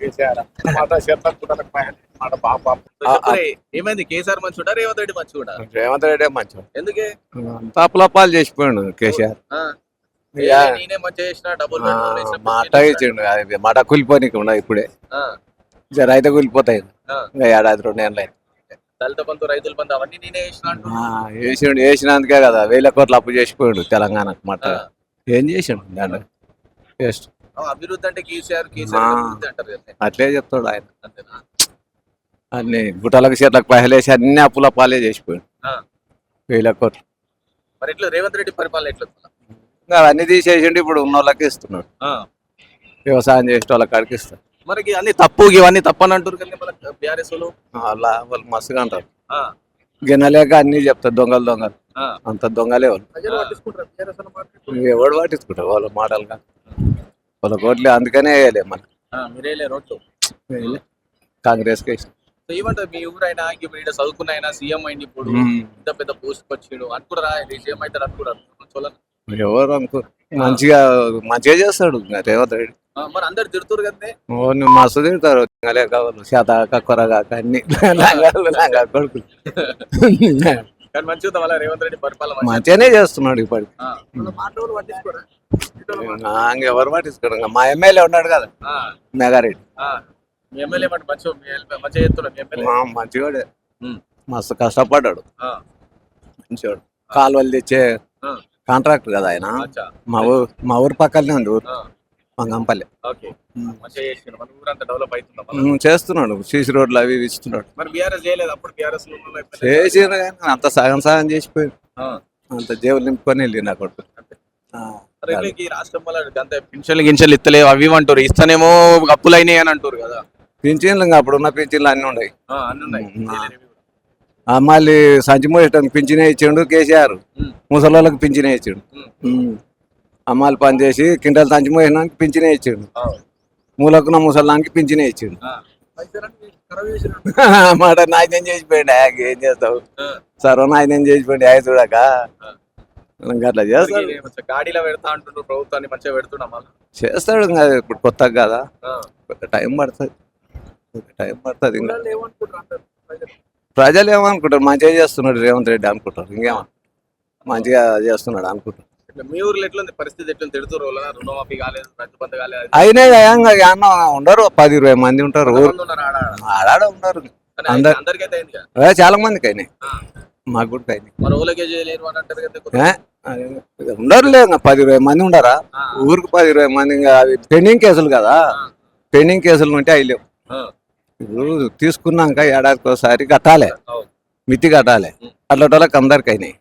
కేసీఆర్ మాట చెప్పురే, ఏమైంది? కేసీఆర్ మంచి ఉంటా రేవంత్ రెడ్డి మంచి కూడా రేవంత్ రెడ్డి మంచి ఎందుకే? తప్పులపాలు చేసిపోయాడు కేసీఆర్. మాట ఇచ్చిండు అది మాట కూలిపోనీకి ఉండదు ఇప్పుడే. జర అయితే కూలిపోతాయి. ఏడాది రెండు ఏళ్ళు అయితే దళిత బంధు రైతుల బంధు అవన్నీ నేనే వేసిండు వేసినందుకే కదా వేల కోట్లు అప్పు చేసిపోయాడు తెలంగాణకు మాట. ఏం చేసిండు ఆ, అభివృద్ధి అంటే కేసీఆర్ కేసీఆర్. అభివృద్ధి అంటారు అట్లే చెప్తాడు ఆయన. అంతేనా? అన్ని గుట్టలకు చేతలకు పైసలేసి అన్ని అప్పుల పాలే చేసిపోయాడు. వేల కోట్లు. మరి ఎట్లా రేవంత్ రెడ్డి పరిపాలన ఎట్లా అవన్నీ తీసేసిండు ఇప్పుడు ఉన్న వాళ్ళకి ఇస్తున్నాడు. వ్యవసాయం చేసే వాళ్ళకి అడిగి ఇస్తాడు. మరి అన్ని తప్పు ఇవన్నీ తప్పు అని అంటారు కానీ బీఆర్ఎస్ వాళ్ళు? వాళ్ళ వాళ్ళు మస్తుగా అంటారు. ఆ, గిన్నెలేక అన్ని చెప్తారు దొంగలు దొంగలు. అంత దొంగలే వాళ్ళు. అన్న. ఎవడు పట్టించుకుంటారు వాళ్ళ మాటలు కానీ వాళ్ళ కోట్లు అందుకనే వేయలే మన. రోడ్లు కాంగ్రెస్కి ఏమంటారు మీ ఊరైనా ఇప్పుడు ఇక్కడ చదువుకున్న అయినా సీఎం అయింది ఇప్పుడు. ఇంత పెద్ద పోస్ట్ వచ్చిండు అనుకురా సీఎం అయితే అనుకున్నారు చూడాలి ఎవరు అనుకో మంచిగా మంచిగా చేస్తాడు రేవంత్ రెడ్డి. మరి అందరు తిడుతురు కదే మస్తు తిడతారు. కావాలి శాత కొరగాక అన్ని. లంగాలు లంగా కొడుకు కానీ మంచిగా రేవంత్ రెడ్డి పరిపాలన? మంచిగా? మంచిగానే చేస్తున్నాడు ఇప్పటికి. మాట ఎవరు పట్టించుకోడు. మా ఎమ్మెల్యే ఉన్నాడు కదా ఆ, మెగారెడ్డి. మంచివాడే. మస్తు కష్టపడ్డాడు. మంచివాడు. కాలువలు తెచ్చే. కాంట్రాక్టర్ కదా ఆయన. మా ఊరు మా ఊరు పక్కనే ఉంది ఊరు మంగంపల్లి. చేస్తున్నాడు. సీసీ రోడ్లు అవి ఇస్తున్నాడు. మరి బీఆర్ఎస్ చేయలేదు. అప్పుడు బీఆర్ఎస్ చేసిన అంత సగం సగం చేసిపోయింది అంత జేబులు నింపుకొని వెళ్ళి నా కొడుకు. ఆ, ఈ రాష్ట్రం వల్ల అంతే పింఛన్లు గింఛన్లు ఇస్తలేవు అవి అంటారు. ఇస్తేనేమో అప్పులు అయినాయి అని అంటారు కదా. పింఛన్లు ఇంకా అప్పుడు ఉన్న పింఛన్లు అన్నీ ఉన్నాయి. ఆ, అన్ని ఉన్నాయి. మళ్ళీ సంచి మోయటానికి పింఛనే ఇచ్చిండు కేసీఆర్. ముసలోళ్ళకి పింఛనే ఇచ్చిండు. అమ్మాయిలు పని చేసి కింటల్ సంచి మోయడానికి పింఛనే ఇచ్చిండు. మూలకున్న ముసలానికి పింఛనే ఇచ్చిండు. మాట నాయనం చేసిపోయింది ఆ, ఏం చేస్తావు. సర్వనాయనం చేసిపోయింది ఆయన చూడక. అట్లా చేస్తాడు గాడిలో పెడతా అంటుండ్రు ప్రభుత్వాన్ని మంచిగా పెడుతున్నా మళ్ళీ. చేస్తాడు ఇంకా ఇప్పుడు కొత్తగా కదా. టైం పడుతుంది. టైం పడుతుంది ఇంకా. ప్రజలు ఏమనుకుంటారు మంచిగా చేస్తున్నాడు రేవంత్ రెడ్డి అనుకుంటారు. ఇంకేమో మంచిగా చేస్తున్నాడు అనుకుంటారు. మీ ఊర్లో ఎట్లుంది? పరిస్థితి ఎట్లుంది? తిడుతురు వాళ్ళ రుణమాఫీ కాలేదు రైతు బంధు కాలేదు. అయినా ఏమన్నా ఉండరు. పది ఇరవై మంది ఉంటారు. ఉన్నారు. ఆడాడ అందరు- అందరికైతే చాలా మందికి అయినాయి. మాకు కూడా అయినాయి. అది ఉండరులే ఇంకా పది ఇరవై మంది ఉండరా? ఊరికి పది ఇరవై మంది ఇంకా అవి పెండింగ్ కేసులు కదా? పెండింగ్ కేసులు ఉంటే అవి లేవు. ఇప్పుడు తీసుకున్నాక ఏడాదికి ఒకసారి కట్టాలి. మితి కట్టాలి. ఉం. అట్లటోళ్ళకి అందరికి అయినాయి.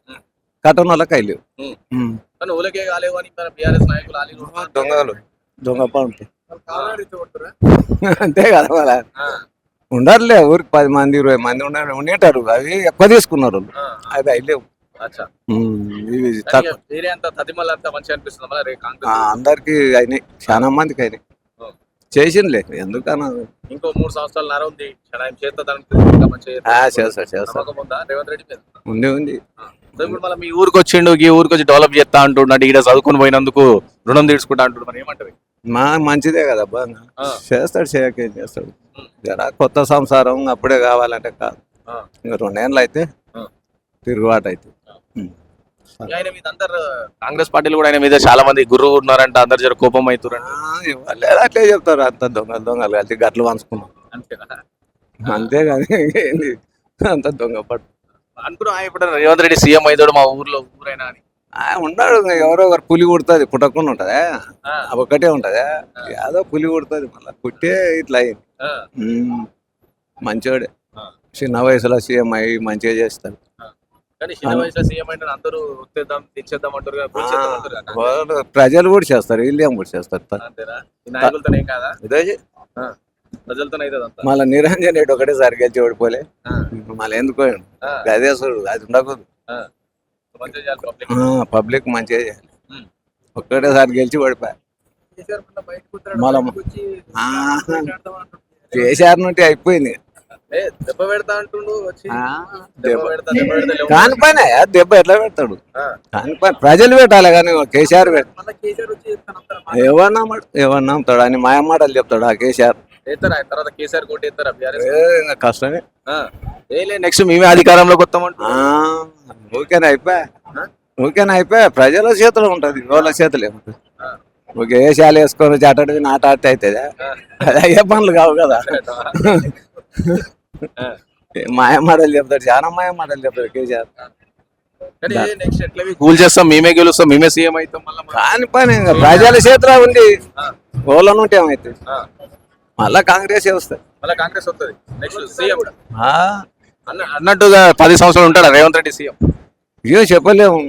కట్టని వాళ్ళకి అవి లేవు. దొంగలు. దొంగ పంపు. వాళ్ళు అంతే కదా ఆ, ఉండరులే ఊరికి పది మంది ఇరవై మంది ఉండారు ఉండేటారు అవి ఎక్కువ తీసుకున్నారు వాళ్ళు. అవి అవి లేవు. అందరికి అయినాయి. చాలా మందికి అయినాయి. చేసిందిలే ఎందుకన్నా? ఇంకో మూడు సంవత్సరాల నర ఉంది. ఉందా? ఉంది ఇప్పుడు మళ్ళీ మీ ఊరికి వచ్చిండు ఈ ఊరికి వచ్చి డెవలప్ చేస్తా అంటున్నాడు ఇక్కడ చదువుకుని పోయినందుకు రుణం తీర్చుకుంటా అంటున్నాడు ఏమంటారు మా మంచిదే కదా అబ్బా. చేస్తాడు చేయకేం చేస్తాడు. జర కొత్త సంసారం అప్పుడే కావాలంటే కాదు. ఇంకా రెండేళ్ళు అయితే. తిరుగుబాటు అయితే ఆయన మీద అందరు కాంగ్రెస్ పార్టీలు కూడా ఆయన మీద చాలా మంది గురువు ఉన్నారంట అందరు జర కోపం అవుతారంట వాళ్ళు అట్లే చెప్తారు అంత దొంగలు దొంగలు కలిసి గట్లు పంచుకున్నాం అంతేనా? అంతేగాని ఏంది? అంత దొంగ పట్టు. అనుకున్నా ఇప్పుడు రేవంత్ రెడ్డి సీఎం అవుతాడు మా ఊర్లో ఊరైనా అని. ఆ, ఉన్నాడు ఎవరో ఒకరు పులి కుడుతుంది పుట్టకుండా ఉంటుందా? ఆ, ఒక్కటే ఉంటుందా? ఏదో పులి కుడుతుంది మళ్ళీ పుట్టే ఇట్లా అయింది. ఆ, ఉమ్. మంచోడే. ఆ. చిన్న వయసులో సీఎం అయ్యి మంచిగా చేస్తాడు. ప్రజలు కూడా చేస్తారు వీళ్ళు ఏం కూడా చేస్తారు. మళ్ళీ నిరంజన్ రెడ్డి ఒకటేసారి గెలిచి ఓడిపోలే. మళ్ళీ ఎందుకు? అదే చూడు అది ఉండకూడదు. పబ్లిక్ మంచిగా చేయాలి ఉమ్. ఒక్కటేసారి గెలిచి ఓడిపోయా. మళ్ళీ. కేసీఆర్ నుండి అయిపోయింది. దెబ్బ పెడతా అంటుండు వచ్చి? దెబ్బ పెడతా దెబ్బ పెడతా లేవు. కాని పని దెబ్బ ఎట్లా పెడతాడు? కాని పని ప్రజలు పెట్టాలి కానీ కేసీఆర్ పెట్ట మళ్ళీ కేసీఆర్ వచ్చి చెప్తాను అందరం ఎవరు నమ్మడు ఎవరు నమ్ముతాడు? అని మాయ మాటలు చెప్తాడు ఆ కేసీఆర్. తర్వాత కేసీఆర్ ఏ, కష్టమే. ఏలే నెక్స్ట్ మేమే అధికారంలోకి వస్తామంట ఊరికేనే అయిపోయా ఊరికేనే అయిపోయా ప్రజల చేతిలో ఉంటది వాళ్ళ చేతులు ఏముంటది ఊరికే వేషాలు వేసుకొని చాటాడు నాట ఆడితే అవుతుందా అది అయ్యే పనులు కావు కదా. మాయ మాటలు చెప్తాడు చాలా మాయ మాటలు చెప్తాడు కేసీఆర్ కానీ నెక్స్ట్ ఎట్లా కూల్ చేస్తాం మేమే గెలుస్తాం మేమే సీఎం అవుతాం మళ్ళీ కాని పని ప్రజల చేతిలో ఉండి ఓళ్ళను ఉంటే ఏమైతుంది మళ్ళా కాంగ్రెస్ వస్తుంది? మళ్ళీ కాంగ్రెస్ వస్తుంది. Next CM. ఆ, అన్న అన్నట్టుగా పది సంవత్సరాలు ఉంటాడా రేవంత్ రెడ్డి సీఎం? ఇయ్యో చెప్పలేము.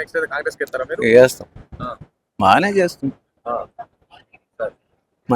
నెక్స్ట్ కాంగ్రెస్కి ఎత్తారా మీరు? చేస్తాం ఆ. బాగానే చేస్తాం. ఆ.